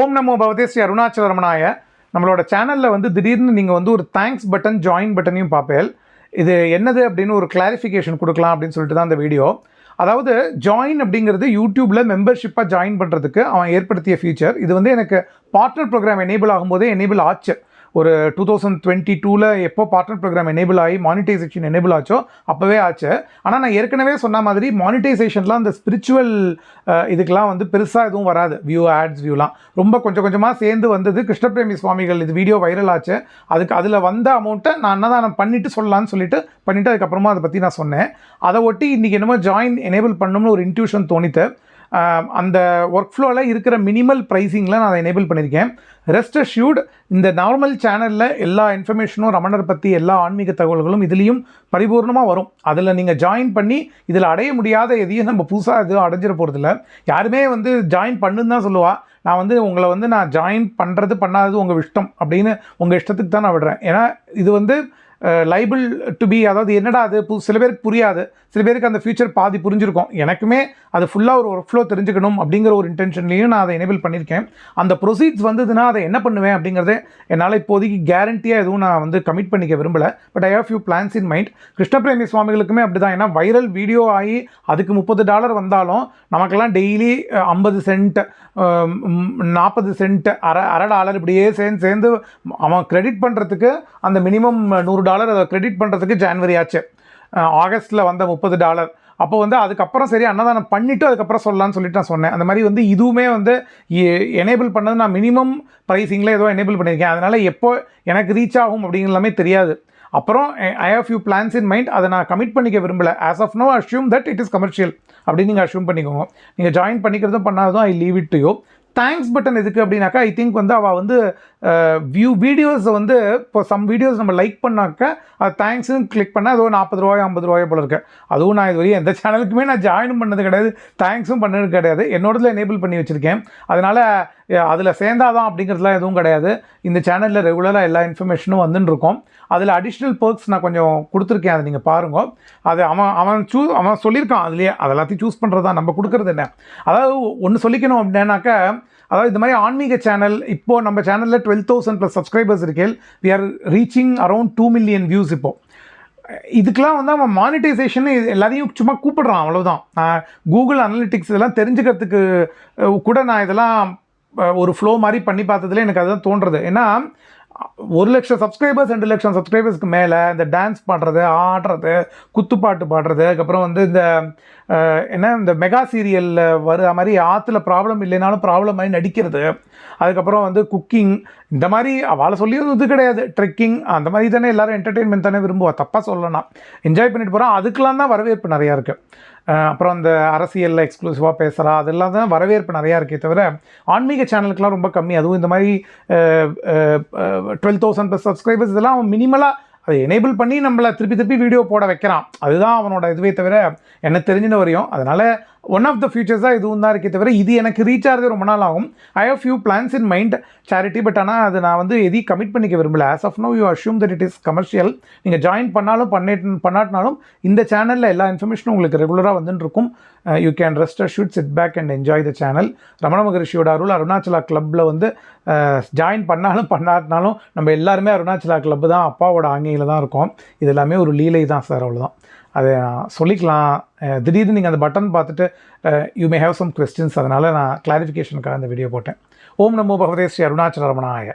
ஓம் நமோ பவதே ஸ்ரீ அருணாச்சல ரமணாய நம்மளோட சேனலில் வந்து திடீர்னு நீங்கள் வந்து ஒரு தேங்க்ஸ் பட்டன் ஜாயின் பட்டனையும் பார்ப்பேன். இது என்னது அப்படின்னு ஒரு கிளாரிஃபிகேஷன் கொடுக்கலாம் அப்படின்னு சொல்லிட்டு தான் அந்த வீடியோ அதாவது ஜாயின் அப்படிங்கிறது யூடியூப்பில் மெம்பர்ஷிப்பாக ஜாயின் பண்ணுறதுக்கு அவன் ஏற்படுத்திய ஃபீச்சர் இது வந்து எனக்கு பார்ட்னர் ப்ரோக்ராம் எனேபிள் ஆகும்போதே எனேபிள் ஆச்சு. ஒரு டூ தௌசண்ட் டுவெண்ட்டி டூவில் எப்போ பார்ட்னர் ப்ரோக்ராம் எனேபிள் ஆகி மானிட்டைசேஷன் எனேபிள் ஆச்சோ அப்போவே ஆச்சு. ஆனால் நான் ஏற்கனவே சொன்ன மாதிரி மானிட்டைசேஷன்லாம் அந்த ஸ்பிரிச்சுவல் இதுக்கெலாம் வந்து பெருசாக எதுவும் வராது. வியூ ஆட்ஸ் வியூலாம் ரொம்ப கொஞ்சம் கொஞ்சமாக சேர்ந்து வந்தது கிருஷ்ணபிரேமி சுவாமிகள். இது வீடியோ வைரல் ஆச்சு. அதுக்கு அதில் வந்த அமௌண்ட்டை நான் அன்னதானம் பண்ணிவிட்டு சொல்லலாம்னு சொல்லிட்டு பண்ணிவிட்டு அதுக்கப்புறமா அதை பற்றி நான் சொன்னேன். அதை ஒட்டி இன்றைக்கி என்னமோ ஜாயின் எனேபிள் பண்ணணும்னு ஒரு இன்ட்யூஷன் தோணித்து அந்த ஒர்க் ஃப்ளோவில் இருக்கிற மினிமல் ப்ரைஸிங்கில் நான் அதை எனேபிள் பண்ணியிருக்கேன். ரெஸ்ட் அஷ்யூர்ட் இந்த நார்மல் சேனலில் எல்லா இன்ஃபர்மேஷனும் ரமணர் பற்றி எல்லா ஆன்மீக தகவல்களும் இதுலேயும் பரிபூர்ணமாக வரும். அதில் நீங்கள் ஜாயின் பண்ணி இதில் அடைய முடியாத எதையும் நம்ம புதுசாக எதுவும் அடைஞ்சிட போகிறதில்ல யாருமே வந்து ஜாயின் பண்ணுன்னு தான் சொல்லுவா. நான் வந்து உங்களை வந்து நான் ஜாயின் பண்ணுறது பண்ணாதது உங்கள் இஷ்டம் அப்படின்னு உங்கள் இஷ்டத்துக்கு தான் நான் விடுறேன். ஏன்னா இது வந்து லைபிள் டு பி அதாவது என்னடா அது? சில பேருக்கு புரியாது. சில பேருக்கு அந்த ஃபியூச்சர் பாதி புரிஞ்சிருக்கும். எனக்குமே அது ஃபுல்லாக ஒரு ஒர்க் ஃப்ளோ தெரிஞ்சுக்கணும் அப்படிங்கிற ஒரு இன்டென்ஷன்லையும் நான் அதை எனேபிள் பண்ணியிருக்கேன். அந்த ப்ரொசீட்ஸ் வந்ததுன்னா அதை என்ன பண்ணுவேன் அப்படிங்கிறது என்னால் இப்போதைக்கு கேரண்டியாக எதுவும் நான் வந்து கமிட் பண்ணிக்க விரும்பலை. But I have few plans in mind Krishnapremi சுவாமிகளுக்குமே அப்படி தான் ஏன்னா வைரல் வீடியோ ஆகி அதுக்கு முப்பது டாலர் வந்தாலும் நமக்கெல்லாம் டெய்லி ஐம்பது சென்ட் நாற்பது சென்ட் அரை அரை டாலர் இப்படியே சேர்ந்து சேர்ந்து அவன் கிரெடிட் பண்ணுறதுக்கு அந்த மினிமம் நூறு டாலர் டாலர் அதை கிரெடிட் பண்ணுறதுக்கு ஜான்வரி ஆச்சு. ஆகஸ்ட்டில் வந்த முப்பது டாலர் அப்போ வந்து அதுக்கப்புறம் சரி அன்னதானம் பண்ணிவிட்டு அதுக்கப்புறம் சொல்லலாம்னு சொல்லிட்டு நான் சொன்னேன். அந்த மாதிரி வந்து இதுவுமே வந்து எனேபிள் பண்ணது நான் மினிமம் ப்ரைஸிங்கில் ஏதோ எனேபிள் பண்ணியிருக்கேன். அதனால் எப்போ எனக்கு ரீச் ஆகும் அப்படிங்கிறலாமே தெரியாது. அப்புறம் I have few plans in mind அதை நான் கமிட் பண்ணிக்க விரும்பல. As of now assume that it is commercial அப்படின்னு நீங்கள் அஷ்யூம் பண்ணிக்கோங்க. நீங்கள் ஜாயின் பண்ணிக்கிறதும் பண்ணாததும் I leave it to you thanks button எதுக்கு அப்படின்னாக்கா ஐ திங்க் வந்து அவள் வந்து வியூ வீடியோஸை வந்து இப்போ சம் வீடியோஸ் நம்ம லைக் பண்ணாக்க அது தேங்க்ஸ்னு கிளிக் பண்ணால் அது ஒரு நாற்பது ரூபாய் ஐம்பது ரூபாய் போல இருக்கு. அதுவும் நான் இது வரையும் எந்த சேனலுக்குமே நான் ஜாயின் பண்ணது கிடையாது. தேங்க்ஸும் பண்ணது கிடையாது. என்னோடதுல எனேபிள் பண்ணி வச்சுருக்கேன். அதனால் அதில் சேர்ந்தாதான் அப்படிங்கிறதுலாம் எதுவும் கிடையாது. இந்த சேனலில் ரெகுலராக எல்லா இன்ஃபர்மேஷனும் வந்துன்னு அதில் அடிஷ்னல் பர்க்ஸ் நான் கொஞ்சம் கொடுத்துருக்கேன் அதை நீங்கள் பாருங்க. அது அவன் அவன் சூ அவன் சொல்லியிருக்கான் அதுலேயே. அது எல்லாத்தையும் சூஸ் பண்ணுறது தான் நம்ம கொடுக்குறது என்ன? அதாவது ஒன்று சொல்லிக்கணும் அப்படின்னாக்கா அதாவது இந்த மாதிரி ஆன்மீக சேனல் இப்போ நம்ம சேனலில் டுவெல் தௌசண்ட் ப்ளஸ் சப்ஸ்கிரைபர்ஸ் இருக்கேன். We are reaching around two million views இப்போது இதுக்கெலாம் வந்து அவன் மானிட்டைசேஷன் எல்லாத்தையும் சும்மா கூப்பிடுறான் அவ்வளோதான் நான் கூகுள் அனலிட்டிக்ஸ் இதெல்லாம் தெரிஞ்சுக்கிறதுக்கு கூட நான் இதெல்லாம் ஒரு ஃப்ளோ மாதிரி பண்ணி பார்த்ததுல எனக்கு அதுதான் தோன்றுறது ஏன்னா ஒரு லட்சம் சப்ஸ்கிரைபர்ஸ் ரெண்டு லட்சம் சப்ஸ்கிரைபர்ஸ்க்கு மேலே இந்த டான்ஸ் பாடுறது ஆடுறது குத்துப்பாட்டு பாடுறது அதுக்கப்புறம் வந்து இந்த என்ன இந்த மெகா சீரியலில் வர மாதிரி ஆற்றுல ப்ராப்ளம் இல்லைனாலும் ப்ராப்ளம் மாதிரி நடிக்கிறது. அதுக்கப்புறம் வந்து குக்கிங் இந்த மாதிரி அவளை சொல்லியது இது கிடையாது. ட்ரெக்கிங் அந்த மாதிரி தானே எல்லாரும் என்டர்டெயின்மெண்ட் தானே விரும்புவா? தப்பாக சொல்லலாம். என்ஜாய் பண்ணிட்டு போகிறோம் அதுக்கெலாம் தான் வரவேற்பு நிறையா இருக்குது அப்புறம் அந்த அரசியலில் எக்ஸ்க்ளூசிவாக பேசுகிறா அதெல்லாம் தான் வரவேற்பு நிறையா இருக்கே தவிர ஆன்மீக சேனலுக்குலாம் ரொம்ப கம்மி. அதுவும் இந்த மாதிரி டுவெல் தௌசண்ட் ப்ளஸ் சப்ஸ்கிரைபர்ஸ் இதெல்லாம் அவன் மினிமலாக அதை எனேபிள் பண்ணி நம்மளை திருப்பி திருப்பி வீடியோ போட வைக்கிறான். அதுதான் அவனோட இதுவே தவிர எனக்கு தெரிஞ்சின வரையும் அதனால் ஒன் ஆஃப் த ஃபியூச்சர்ஸாக இதுவும் தான் இருக்கே தவிர இது எனக்கு ரீச் ஆகிறது ரொம்ப நாள் ஆகும். I have few plans in mind charity but ஆனால் அது நான் வந்து எதையும் கமிட் பண்ணிக்க விரும்பல. As of now you assume that it is commercial நீங்கள் ஜாயின் பண்ணாலும் பண்ணிட்டு பண்ணாட்டினாலும் இந்த சேனலில் எல்லா இன்ஃபர்மேஷனும் உங்களுக்கு ரெகுலராக வந்துட்டு இருக்கும். You can rest shoot sit back and enjoy the channel Ramana மகரிஷியோட அருள் அருணாச்சலா கிளப்பில் வந்து uh, ஜாயின் பண்ணாலும் பண்ணாட்டினாலும் நம்ம எல்லாருமே அருணாச்சலா கிளப் தான் அப்பாவோட ஆங்கியில் தான் இருக்கோம். இது எல்லாமே ஒரு லீலை தான் சார் அவ்வளோதான் அதை நான் சொல்லிக்கலாம். திடீர்னு நீங்கள் அந்த பட்டன் பார்த்துட்டு you may have some questions அதனால் நான் கிளாரிஃபிகேஷனுக்காக அந்த வீடியோ போட்டேன். ஓம் நமோ பகவதே ஸ்ரீ அருணாச்சல ரமணாய.